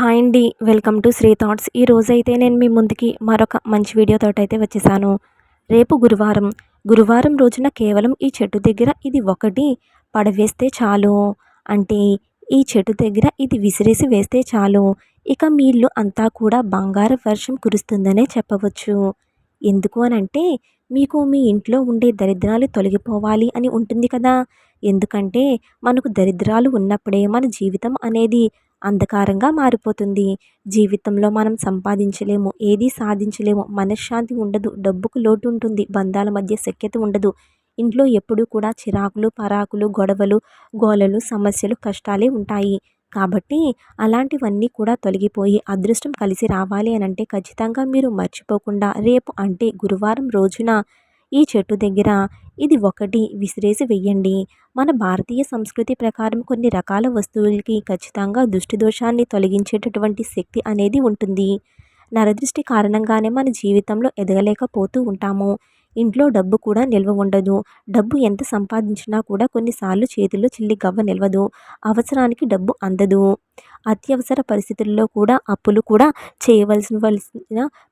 Hi అండి welcome to Shri thoughts. ఈ రోజైతే నేను మీ ముందుకి మరొక మంచి వీడియోతో అయితే వచ్చేసాను. రేపు గురువారం గురువారం రోజున కేవలం ఈ చెట్టు దగ్గర ఇది ఒకటి పడవేస్తే చాలు. అంటే ఈ చెట్టు దగ్గర ఇది విసిరేసి వేస్తే చాలు. ఇక మీ ఇల్లు అంతా కూడా బంగారు వర్షం కురుస్తుందనే చెప్పవచ్చు. ఎందుకు అని అంటే మీకు మీ ఇంట్లో ఉండే దరిద్రాలు తొలగిపోవాలి అని ఉంటుంది కదా. ఎందుకంటే మనకు దరిద్రాలు ఉన్నప్పుడే మన జీవితం అనేది అంధకారంగా మారిపోతుంది. జీవితంలో మనం సంపాదించలేము. ఏది సాధించలేము. మనశ్శాంతి ఉండదు. డబ్బుకు లోటు ఉంటుంది బంధాల మధ్య సఖ్యత ఉండదు. ఇంట్లో ఎప్పుడూ కూడా చిరాకులు పరాకులు గొడవలు గోలలు సమస్యలు కష్టాలే ఉంటాయి. కాబట్టి అలాంటివన్నీ కూడా తొలగిపోయి అదృష్టం కలిసి రావాలి అని అంటే ఖచ్చితంగా మీరు మర్చిపోకుండా రేపు అంటే గురువారం రోజున ఈ చెట్టు దగ్గర ఇది ఒకటి. విసిరేసి వెయ్యండి. మన భారతీయ సంస్కృతి ప్రకారం కొన్ని రకాల వస్తువులకి ఖచ్చితంగా దృష్టి దోషాన్ని తొలగించేటటువంటి శక్తి అనేది ఉంటుంది. నరదృష్టి కారణంగానే మన జీవితంలో ఎదగలేకపోతూ ఉంటాము. ఇంట్లో డబ్బు కూడా నిల్వ ఉండదు. డబ్బు ఎంత సంపాదించినా కూడా కొన్నిసార్లు చేతుల్లో చిల్లి గవ్వ నిల్వదు. అవసరానికి డబ్బు అందదు. అత్యవసర పరిస్థితుల్లో కూడా అప్పులు కూడా చేయవలసిన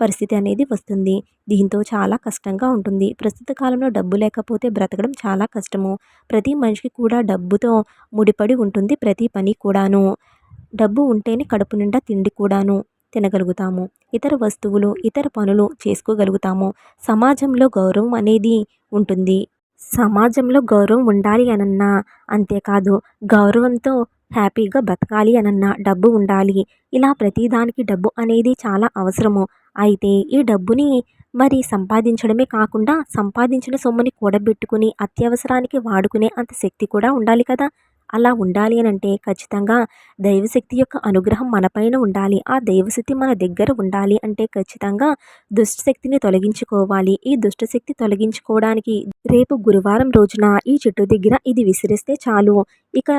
పరిస్థితి అనేది వస్తుంది. దీంతో చాలా కష్టంగా ఉంటుంది. ప్రస్తుత కాలంలో డబ్బు లేకపోతే బ్రతకడం చాలా కష్టము. ప్రతి మనిషికి కూడా డబ్బుతో ముడిపడి ఉంటుంది ప్రతి పని కూడాను. డబ్బు ఉంటేనే కడుపు నిండా తిండి కూడాను. తినగలుగుతాము. ఇతర వస్తువులు ఇతర పనులు చేసుకోగలుగుతాము. సమాజంలో గౌరవం అనేది ఉంటుంది. సమాజంలో గౌరవం ఉండాలి అనన్నా అంతేకాదు గౌరవంతో హ్యాపీగా బతకాలి అనన్నా డబ్బు ఉండాలి. ఇలా ప్రతిదానికి డబ్బు అనేది చాలా అవసరము. అయితే ఈ డబ్బుని మరి సంపాదించడమే కాకుండా సంపాదించిన సొమ్ముని కూడబెట్టుకుని అత్యవసరానికి వాడుకునే అంత శక్తి కూడా ఉండాలి కదా. అలా ఉండాలి అని అంటే ఖచ్చితంగా దైవశక్తి యొక్క అనుగ్రహం మనపైన ఉండాలి. ఆ దైవశక్తి మన దగ్గర ఉండాలి అంటే ఖచ్చితంగా దుష్టశక్తిని తొలగించుకోవాలి. ఈ దుష్టశక్తి తొలగించుకోవడానికి రేపు గురువారం రోజున ఈ చెట్టు దగ్గర ఇది విసిరిస్తే చాలు. ఇక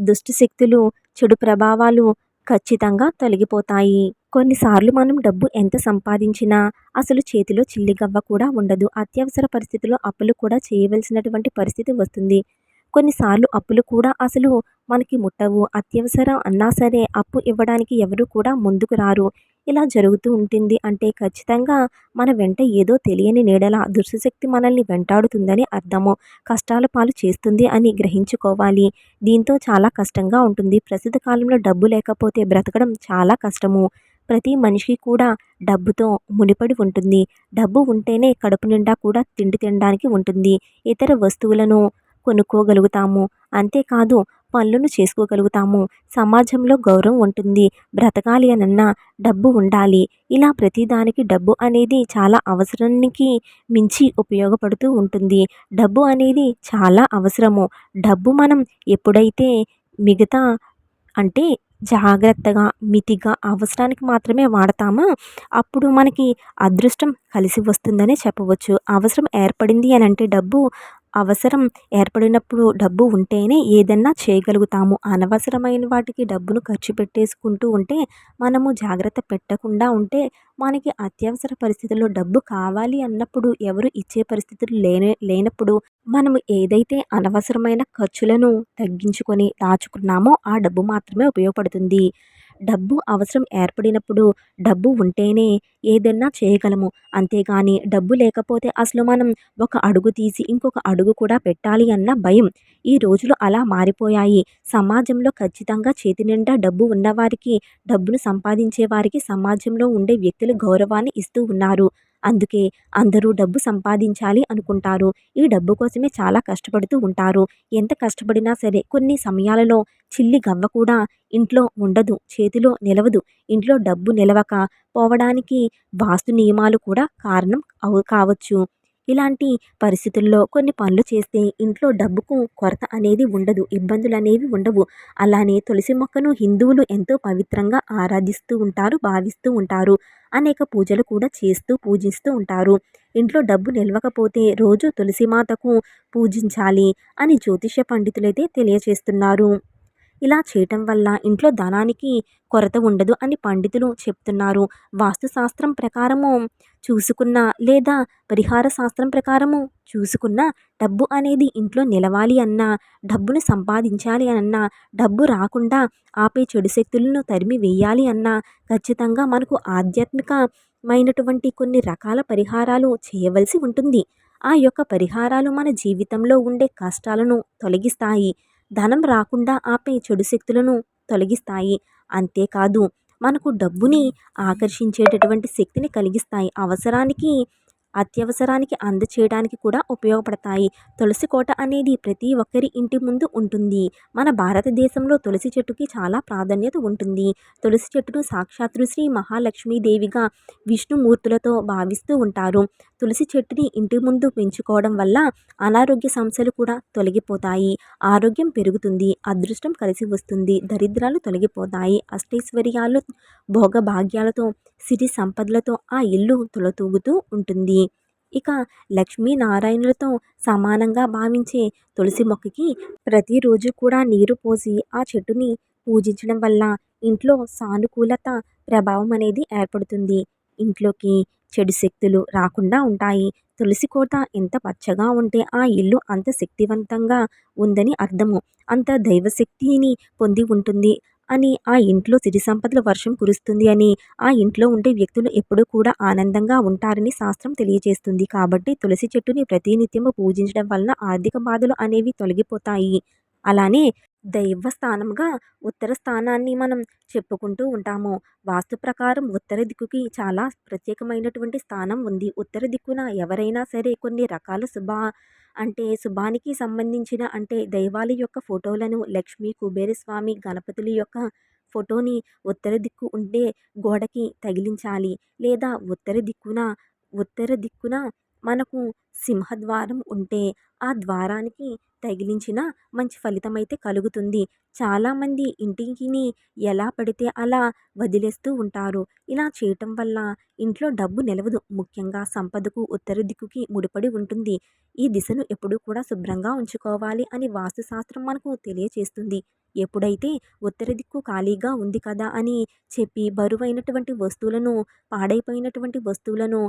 దుష్టశక్తులు చెడు ప్రభావాలు ఖచ్చితంగా తొలగిపోతాయి. కొన్నిసార్లు మనం డబ్బు ఎంత సంపాదించినా అసలు చేతిలో చిల్లిగవ్వ కూడా ఉండదు. అత్యవసర పరిస్థితుల్లో అప్పులు కూడా చేయవలసినటువంటి పరిస్థితి వస్తుంది. కొన్నిసార్లు అప్పులు కూడా అసలు మనకి ముట్టవు. అత్యవసరం అన్నా సరే అప్పు ఇవ్వడానికి ఎవరు కూడా ముందుకు రారు. ఇలా జరుగుతూ ఉంటుంది. అంటే ఖచ్చితంగా మన వెంట ఏదో తెలియని నీడల దుష్టశక్తి మనల్ని వెంటాడుతుందని అర్థము. కష్టాల పాలు చేస్తుంది అని గ్రహించుకోవాలి. దీంతో చాలా కష్టంగా ఉంటుంది. ప్రస్తుత కాలంలో డబ్బు లేకపోతే బ్రతకడం చాలా కష్టము. ప్రతి మనిషి కూడా డబ్బుతో మునిపడి ఉంటుంది. డబ్బు ఉంటేనే కడుపు నిండా కూడా తిండి తినడానికి ఉంటుంది. ఇతర వస్తువులను కొనుక్కోగలుగుతాము. అంతేకాదు పనులను చేసుకోగలుగుతాము. సమాజంలో గౌరవం ఉంటుంది. బ్రతకాలి అనన్నా డబ్బు ఉండాలి. ఇలా ప్రతిదానికి డబ్బు అనేది చాలా అవసరానికి మించి ఉపయోగపడుతూ ఉంటుంది. డబ్బు అనేది చాలా అవసరము. డబ్బు మనం ఎప్పుడైతే మిగతా అంటే జాగ్రత్తగా మితిగా అవసరానికి మాత్రమే వాడతామా అప్పుడు మనకి అదృష్టం కలిసి వస్తుందనే చెప్పవచ్చు. అవసరం ఏర్పడింది అని అంటే డబ్బు అవసరం ఏర్పడినప్పుడు డబ్బు ఉంటేనే ఏదన్నా చేయగలుగుతాము. అనవసరమైన వాటికి డబ్బును ఖర్చు పెట్టేసుకుంటూ ఉంటే మనము జాగ్రత్త పెట్టకుండా ఉంటే మనకి అత్యవసర పరిస్థితుల్లో డబ్బు కావాలి అన్నప్పుడు ఎవరు ఇచ్చే పరిస్థితులు లేనే లేనప్పుడు మనము ఏదైతే అనవసరమైన ఖర్చులను తగ్గించుకొని దాచుకున్నామో ఆ డబ్బు మాత్రమే ఉపయోగపడుతుంది. డబ్బు అవసరం ఏర్పడినప్పుడు డబ్బు ఉంటేనే ఏదైనా చేయగలము. అంతేగాని డబ్బు లేకపోతే అసలు మనం ఒక అడుగు తీసి ఇంకొక అడుగు కూడా పెట్టాలి అన్న భయం. ఈ రోజులు అలా మారిపోయాయి. సమాజంలో ఖచ్చితంగా చేతి నిండా డబ్బు ఉన్నవారికి డబ్బును సంపాదించే వారికి సమాజంలో ఉండే వ్యక్తులు గౌరవాన్ని ఇస్తూ ఉన్నారు. అందుకే అందరూ డబ్బు సంపాదించాలి అనుకుంటారు. ఈ డబ్బు కోసమే చాలా కష్టపడుతూ ఉంటారు. ఎంత కష్టపడినా సరే కొన్ని సమయాలలో చిల్లి గవ్వ కూడా ఇంట్లో ఉండదు చేతిలో నిలవదు. ఇంట్లో డబ్బు నిలవక పోవడానికి వాస్తు నియమాలు కూడా కారణం అవు కావచ్చు. ఇలాంటి పరిస్థితుల్లో కొన్ని పనులు చేస్తే ఇంట్లో డబ్బుకు కొరత అనేది ఉండదు ఇబ్బందులు అనేవి ఉండవు. అలానే తులసి మొక్కను హిందువులు ఎంతో పవిత్రంగా ఆరాధిస్తూ ఉంటారు భావిస్తూ ఉంటారు. అనేక పూజలు కూడా చేస్తూ పూజిస్తూ ఉంటారు. ఇంట్లో డబ్బు నిలవకపోతే రోజు తులసి మాతకు పూజించాలి అని జ్యోతిష పండితులైతే తెలియచేస్తున్నారు. ఇలా చేయటం వల్ల ఇంట్లో ధనానికి కొరత ఉండదు అని పండితులు చెప్తున్నారు. వాస్తుశాస్త్రం ప్రకారము చూసుకున్న లేదా పరిహార శాస్త్రం ప్రకారము చూసుకున్న డబ్బు అనేది ఇంట్లో నిలవాలి అన్నా డబ్బును సంపాదించాలి అన్నా డబ్బు రాకుండా ఆపే చెడు శక్తులను తరిమి వేయాలి అన్నా ఖచ్చితంగా మనకు ఆధ్యాత్మికమైనటువంటి కొన్ని రకాల పరిహారాలు చేయవలసి ఉంటుంది. ఆ యొక్క పరిహారాలు మన జీవితంలో ఉండే కష్టాలను తొలగిస్తాయి. ధనం రాకుండా ఆపే చెడు శక్తులను తొలగిస్తాయి. అంతేకాదు మనకు డబ్బుని ఆకర్షించేటటువంటి శక్తిని కలిగిస్తాయి. అవసరానికి అత్యవసరానికి అందచేయడానికి కూడా ఉపయోగపడతాయి. తులసి కోట అనేది ప్రతి ఒక్కరి ఇంటి ముందు ఉంటుంది. మన భారతదేశంలో తులసి చెట్టుకి చాలా ప్రాధాన్యత ఉంటుంది. తులసి చెట్టును సాక్షాత్తు శ్రీ మహాలక్ష్మీదేవిగా విష్ణుమూర్తులతో భావిస్తూ ఉంటారు. తులసి చెట్టుని ఇంటి ముందు పెంచుకోవడం వల్ల అనారోగ్య సమస్యలు కూడా తొలగిపోతాయి. ఆరోగ్యం పెరుగుతుంది అదృష్టం కలిసి వస్తుంది దరిద్రాలు తొలగిపోతాయి. అష్టైశ్వర్యాలు భోగభాగ్యాలతో సిరి సంపదలతో ఆ ఇల్లు తులతూగుతూ ఉంటుంది. ఇక లక్ష్మీనారాయణులతో సమానంగా భావించే తులసి మొక్కకి ప్రతిరోజు కూడా నీరు పోసి ఆ చెట్టుని పూజించడం వల్ల ఇంట్లో సానుకూలత ప్రభావం అనేది ఏర్పడుతుంది. ఇంట్లోకి చెడు శక్తులు రాకుండా ఉంటాయి. తులసి కోట ఎంత పచ్చగా ఉంటే ఆ ఇల్లు అంత శక్తివంతంగా ఉందని అర్థము. అంత దైవశక్తిని పొంది ఉంటుంది అని ఆ ఇంట్లో సిరి సంపదల వర్షం కురుస్తుంది అని ఆ ఇంట్లో ఉండే వ్యక్తులు ఎప్పుడూ కూడా ఆనందంగా ఉంటారని శాస్త్రం తెలియజేస్తుంది. కాబట్టి తులసి చెట్టుని ప్రతినిత్యము పూజించడం వలన ఆర్థిక బాధలు అనేవి తొలగిపోతాయి. అలానే దైవ స్థానంగా ఉత్తర స్థానాన్ని మనం చెప్పుకుంటూ ఉంటాము. వాస్తు ప్రకారం ఉత్తర దిక్కుకి చాలా ప్రత్యేకమైనటువంటి స్థానం ఉంది. ఉత్తర దిక్కున ఎవరైనా సరే కొన్ని రకాల శుభ అంటే శుభానికి సంబంధించిన అంటే దైవాల యొక్క ఫోటోలను లక్ష్మీ కుబేరస్వామి గణపతుల యొక్క ఫోటోని ఉత్తర దిక్కు ఉండే గోడకి తగిలించాలి. లేదా ఉత్తర దిక్కున ఉత్తర దిక్కున మనకు సింహద్వారం ఉంటే ఆ ద్వారానికి తగిలించిన మంచి ఫలితం అయితే కలుగుతుంది. చాలామంది ఇంటికిని ఎలా పడితే అలా వదిలేస్తూ ఉంటారు. ఇలా చేయటం వల్ల ఇంట్లో డబ్బు నిలవదు. ముఖ్యంగా సంపదకు ఉత్తర దిక్కుకి ముడిపడి ఉంటుంది. ఈ దిశను ఎప్పుడూ కూడా శుభ్రంగా ఉంచుకోవాలి అని వాస్తుశాస్త్రం మనకు తెలియచేస్తుంది. ఎప్పుడైతే ఉత్తర దిక్కు ఖాళీగా ఉంది కదా అని చెప్పి బరువైనటువంటి వస్తువులను పాడైపోయినటువంటి వస్తువులను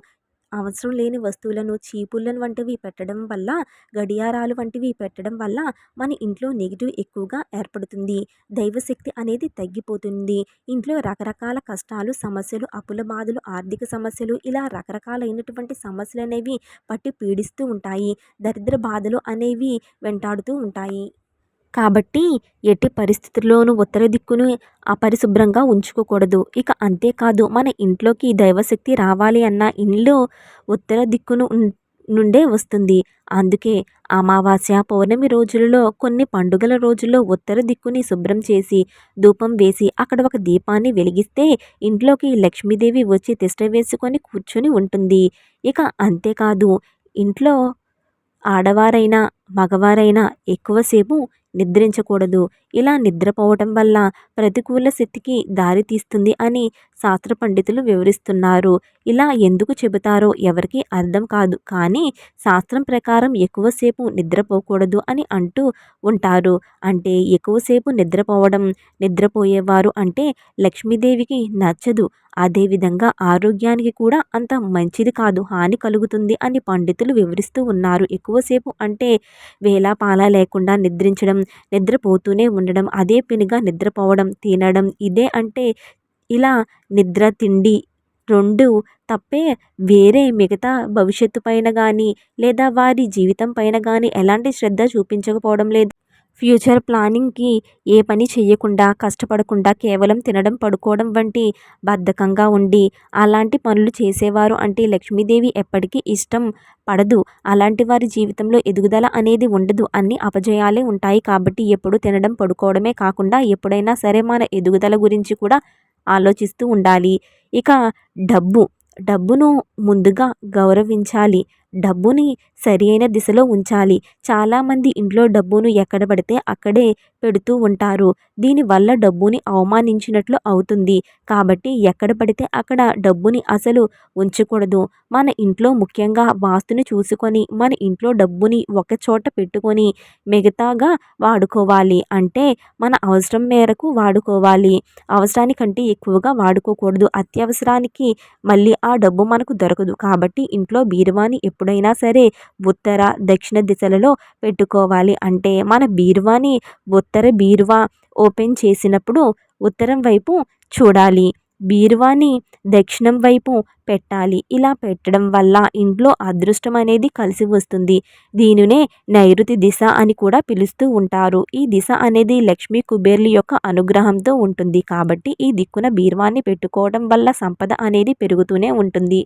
అవసరం లేని వస్తువులను చీపుళ్ళను వంటివి పెట్టడం వల్ల గడియారాలు వంటివి పెట్టడం వల్ల మన ఇంట్లో నెగిటివ్ ఎక్కువగా ఏర్పడుతుంది. దైవశక్తి అనేది తగ్గిపోతుంది. ఇంట్లో రకరకాల కష్టాలు సమస్యలు అప్పుల బాధలు ఆర్థిక సమస్యలు ఇలా రకరకాలైనటువంటి సమస్యలు అనేవి పట్టి పీడిస్తూ ఉంటాయి. దరిద్ర బాధలు అనేవి వెంటాడుతూ ఉంటాయి. కాబట్టి ఎట్టి పరిస్థితుల్లోనూ ఉత్తర దిక్కును అపరిశుభ్రంగా ఉంచుకోకూడదు. ఇక అంతేకాదు మన ఇంట్లోకి దైవశక్తి రావాలి అన్న ఇల్లు ఉత్తర దిక్కును నుండే వస్తుంది. అందుకే అమావాస్య పౌర్ణమి రోజులలో కొన్ని పండుగల రోజుల్లో ఉత్తర దిక్కుని శుభ్రం చేసి ధూపం వేసి అక్కడ ఒక దీపాన్ని వెలిగిస్తే ఇంట్లోకి లక్ష్మీదేవి వచ్చి తిష్ట వేసుకొని కూర్చొని ఉంటుంది. ఇక అంతేకాదు ఇంట్లో ఆడవారైనా మగవారైనా ఎక్కువసేపు నిద్రించకూడదు. ఇలా నిద్రపోవటం వల్ల ప్రతికూల స్థితికి దారి తీస్తుంది అని శాస్త్ర పండితులు వివరిస్తున్నారు. ఇలా ఎందుకు చెబుతారో ఎవరికి అర్థం కాదు. కానీ శాస్త్రం ప్రకారం ఎక్కువసేపు నిద్రపోకూడదు అని అంటూ ఉంటారు. అంటే ఎక్కువసేపు నిద్రపోవడం నిద్రపోయేవారు అంటే లక్ష్మీదేవికి నచ్చదు. అదేవిధంగా ఆరోగ్యానికి కూడా అంత మంచిది కాదు హాని కలుగుతుంది అని పండితులు వివరిస్తూ ఉన్నారు. ఎక్కువసేపు అంటే వేలాపాల లేకుండా నిద్రించడం నిద్రపోతూనే ఉండడం అదే పనిగా నిద్రపోవడం తినడం ఇదే అంటే ఇలా నిద్ర తిండి రెండు తప్పే వేరే మిగతా భవిష్యత్తు పైన కానీ లేదా వారి జీవితం పైన కానీ ఎలాంటి శ్రద్ధ చూపించకపోవడం లేదు. ఫ్యూచర్ ప్లానింగ్కి ఏ పని చేయకుండా కష్టపడకుండా కేవలం తినడం పడుకోవడం వంటి బద్ధకంగా ఉండి అలాంటి పనులు చేసేవారు అంటే లక్ష్మీదేవి ఎప్పటికీ ఇష్టం పడదు. అలాంటి వారి జీవితంలో ఎదుగుదల అనేది ఉండదు. అన్ని అపజయాలే ఉంటాయి కాబట్టి ఎప్పుడు తినడం పడుకోవడమే కాకుండా ఎప్పుడైనా సరే మన ఎదుగుదల గురించి కూడా ఆలోచిస్తూ ఉండాలి. ఇక డబ్బు. డబ్బును ముందుగా గౌరవించాలి. డబ్బుని సరి అయిన దిశలో ఉంచాలి. చాలామంది ఇంట్లో డబ్బును ఎక్కడ పడితే అక్కడే పెడుతూ ఉంటారు. దీనివల్ల డబ్బుని అవమానించినట్లు అవుతుంది. కాబట్టి ఎక్కడ పడితే అక్కడ డబ్బుని అసలు ఉంచకూడదు. మన ఇంట్లో ముఖ్యంగా వాస్తుని చూసుకొని మన ఇంట్లో డబ్బుని ఒక చోట పెట్టుకొని మిగతాగా వాడుకోవాలి. అంటే మన అవసరం మేరకు వాడుకోవాలి. అవసరానికంటే ఎక్కువగా వాడుకోకూడదు. అత్యవసరానికి మళ్ళీ ఆ డబ్బు మనకు దొరకదు. కాబట్టి ఇంట్లో బీరువాని ఎప్పుడైనా సరే ఉత్తర దక్షిణ దిశలలో పెట్టుకోవాలి. అంటే మన బీరువాని ఉత్తర ఉత్తర బీరువా ఓపెన్ చేసినప్పుడు ఉత్తరం వైపు చూడాలి. బీరువాని దక్షిణం వైపు పెట్టాలి. ఇలా పెట్టడం వల్ల ఇంట్లో అదృష్టం అనేది కలిసి వస్తుంది. దీనినే నైరుతి దిశ అని కూడా పిలుస్తూ ఉంటారు. ఈ దిశ అనేది లక్ష్మీ కుబేర్లు యొక్క అనుగ్రహంతో ఉంటుంది. కాబట్టి ఈ దిక్కున బీరువాన్ని పెట్టుకోవడం వల్ల సంపద అనేది పెరుగుతూనే ఉంటుంది.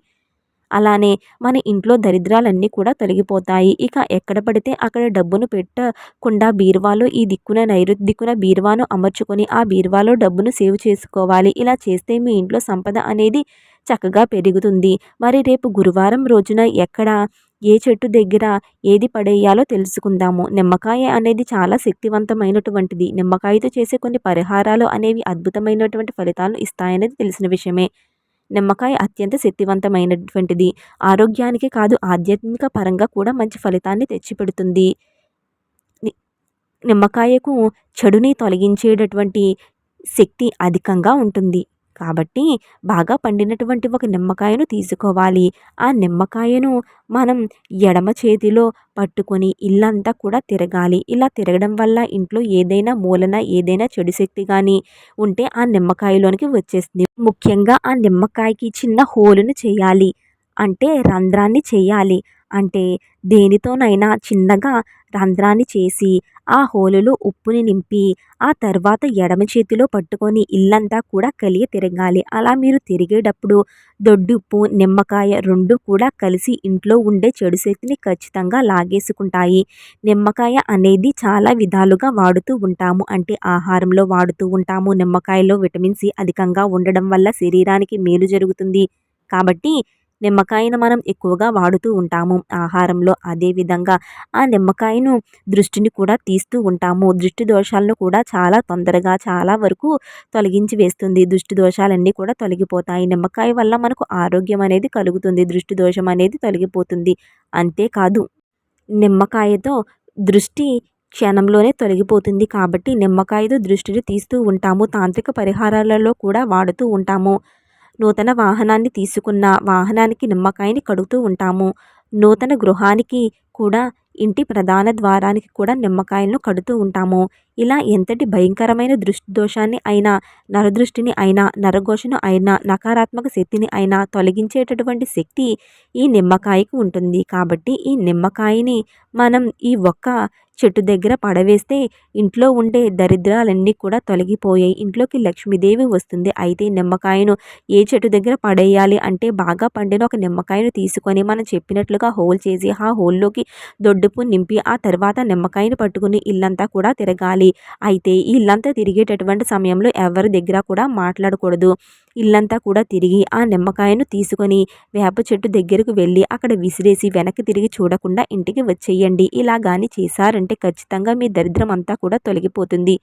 అలానే మన ఇంట్లో దరిద్రాలన్నీ కూడా తొలగిపోతాయి. ఇక ఎక్కడ పడితే అక్కడ డబ్బును పెట్టకుండా బీరువాలో ఈ దిక్కున నైరుతి దిక్కున బీరువాను అమర్చుకొని ఆ బీరువాలో డబ్బును సేవ్ చేసుకోవాలి. ఇలా చేస్తే మీ ఇంట్లో సంపద అనేది చక్కగా పెరుగుతుంది. మరి రేపు గురువారం రోజున ఎక్కడ ఏ చెట్టు దగ్గర ఏది పడేయాలో తెలుసుకుందాము. నిమ్మకాయ అనేది చాలా శక్తివంతమైనటువంటిది. నిమ్మకాయతో చేసే కొన్ని పరిహారాలు అనేవి అద్భుతమైనటువంటి ఫలితాలను ఇస్తాయనేది తెలిసిన విషయమే. నిమ్మకాయ అత్యంత శక్తివంతమైనటువంటిది. ఆరోగ్యానికి కాదు ఆధ్యాత్మిక పరంగా కూడా మంచి ఫలితాన్ని తెచ్చిపెడుతుంది. నిమ్మకాయకు చెడుని తొలగించేటటువంటి శక్తి అధికంగా ఉంటుంది. కాబట్టి బాగా పండినటువంటి ఒక నిమ్మకాయను తీసుకోవాలి. ఆ నిమ్మకాయను మనం ఎడమ చేతిలో పట్టుకొని ఇల్లంతా కూడా తిరగాలి. ఇలా తిరగడం వల్ల ఇంట్లో ఏదైనా మూలన ఏదైనా చెడు శక్తి కానీ ఉంటే ఆ నిమ్మకాయలోనికి వచ్చేస్తుంది. ముఖ్యంగా ఆ నిమ్మకాయకి చిన్న హోలును చేయాలి. అంటే రంధ్రాన్ని చేయాలి. అంటే దేనితోనైనా చిన్నగా రంధ్రాన్ని చేసి ఆ హోలులో ఉప్పుని నింపి ఆ తర్వాత ఎడమ చేతిలో పట్టుకొని ఇల్లంతా కూడా కలిగి తిరగాలి. అలా మీరు తిరిగేటప్పుడు దొడ్డుప్పు నిమ్మకాయ రెండు కూడా కలిసి ఇంట్లో ఉండే చెడు శక్తిని ఖచ్చితంగా లాగేసుకుంటాయి. నిమ్మకాయ అనేది చాలా విధాలుగా వాడుతూ ఉంటాము. అంటే ఆహారంలో వాడుతూ ఉంటాము. నిమ్మకాయలో విటమిన్ సి అధికంగా ఉండడం వల్ల శరీరానికి మేలు జరుగుతుంది. కాబట్టి నిమ్మకాయను మనం ఎక్కువగా వాడుతూ ఉంటాము. ఆహారంలో అదేవిధంగా ఆ నిమ్మకాయను దృష్టిని కూడా తీస్తూ ఉంటాము. దృష్టి దోషాలను కూడా చాలా తొందరగా చాలా వరకు తొలగించి వేస్తుంది. దృష్టి దోషాలన్నీ కూడా తొలగిపోతాయి. నిమ్మకాయ వల్ల మనకు ఆరోగ్యం అనేది కలుగుతుంది. దృష్టి దోషం అనేది తొలగిపోతుంది. అంతేకాదు నిమ్మకాయతో దృష్టి క్షణంలోనే తొలగిపోతుంది కాబట్టి నిమ్మకాయతో దృష్టిని తీస్తూ ఉంటాము. తాంత్రిక పరిహారాలలో కూడా వాడుతూ ఉంటాము. నూతన వాహనాన్ని తీసుకున్న వాహనానికి నిమ్మకాయని కడుగుతూ ఉంటాము. నూతన గృహానికి కూడా ఇంటి ప్రధాన ద్వారానికి కూడా నిమ్మకాయలను కడుతూ ఉంటాము. ఇలా ఎంతటి భయంకరమైన దృష్టి దోషాన్ని అయినా నరదృష్టిని అయినా నరఘోషను అయినా నకారాత్మక శక్తిని అయినా తొలగించేటటువంటి శక్తి ఈ నిమ్మకాయకు ఉంటుంది. కాబట్టి ఈ నిమ్మకాయని మనం ఈ ఒక్క చెట్టు దగ్గర పడవేస్తే ఇంట్లో ఉండే దరిద్రాలన్నీ కూడా తొలగిపోయాయి. ఇంట్లోకి లక్ష్మీదేవి వస్తుంది. అయితే నిమ్మకాయను ఏ చెట్టు దగ్గర పడేయాలి అంటే బాగా పండిన ఒక నిమ్మకాయను తీసుకొని మనం చెప్పినట్లుగా హోల్ చేసి ఆ హోల్లోకి దొడ్డుపు నింపి ఆ తర్వాత నిమ్మకాయను పట్టుకుని ఇల్లంతా కూడా తిరగాలి. అయితే ఇల్లంతా తిరిగేటటువంటి సమయంలో ఎవరి దగ్గర కూడా మాట్లాడకూడదు. ఇల్లంతా కూడా తిరిగి ఆ నిమ్మకాయను తీసుకొని వేప చెట్టు దగ్గరకు వెళ్ళి అక్కడ విసిరేసి వెనక్కి తిరిగి చూడకుండా ఇంటికి వచ్చేయండి. ఇలా కానీ చేశారంటే ఖచ్చితంగా మీ దరిద్రం అంతా కూడా తొలగిపోతుంది.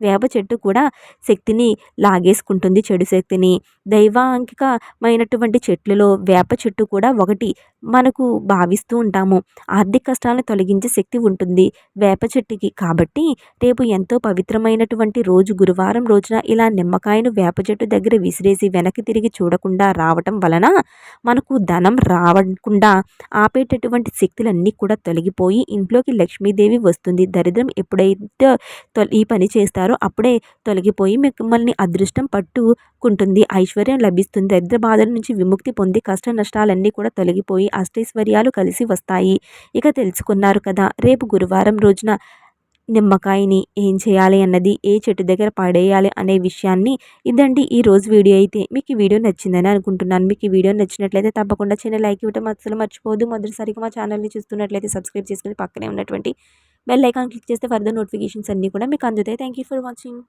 వేప చెట్టు కూడా శక్తిని లాగేసుకుంటుంది చెడు శక్తిని. దైవాంకికమైనటువంటి చెట్లలో వేప చెట్టు కూడా ఒకటి మనకు భావిస్తూ ఉంటాము. ఆర్థిక కష్టాలను తొలగించే శక్తి ఉంటుంది. వేప చెట్టుకి కాబట్టి రేపు ఎంతో పవిత్రమైనటువంటి రోజు గురువారం రోజున ఇలా నిమ్మకాయను వేప చెట్టు దగ్గర విసిరేసి వెనక్కి తిరిగి చూడకుండా రావటం వలన మనకు ధనం రావకుండా ఆపేటటువంటి శక్తులన్నీ కూడా తొలగిపోయి ఇంట్లోకి లక్ష్మీదేవి వస్తుంది. దరిద్రం ఎప్పుడైతే ఈ పని చేస్తారో అప్పుడే తొలగిపోయి మిమ్మల్ని అదృష్టం పట్టుకుంటుంది. ఐశ్వర్యం లభిస్తుంది. దరిద్ర బాధల నుంచి విముక్తి పొంది కష్ట నష్టాలన్నీ కూడా తొలగిపోయి అష్టైశ్వర్యాలు కలిసి వస్తాయి. ఇక తెలుసుకున్నారు కదా రేపు గురువారం రోజున నిమ్మకాయని ఏం చేయాలి అన్నది ఏ చెట్టు దగ్గర పడేయాలి అనే విషయాన్ని ఇదండి ఈ రోజు వీడియో అయితే. మీకు ఈ వీడియో నచ్చిందని అనుకుంటున్నాను. మీకు ఈ వీడియో నచ్చినట్లయితే తప్పకుండా చిన్న లైక్ ఇవ్వటం అసలు మర్చిపోదు మొదటిసారిగా మా ఛానల్ని చూస్తున్నట్లయితే సబ్స్క్రైబ్ చేసుకుని పక్కనే ఉన్నటువంటి బెల్ ఐకాన్ క్లిక్ చేస్తే ఫర్దర్ నోటిఫికేషన్స్ అన్నీ కూడా మీకు అందుతాయి. Thank you for watching.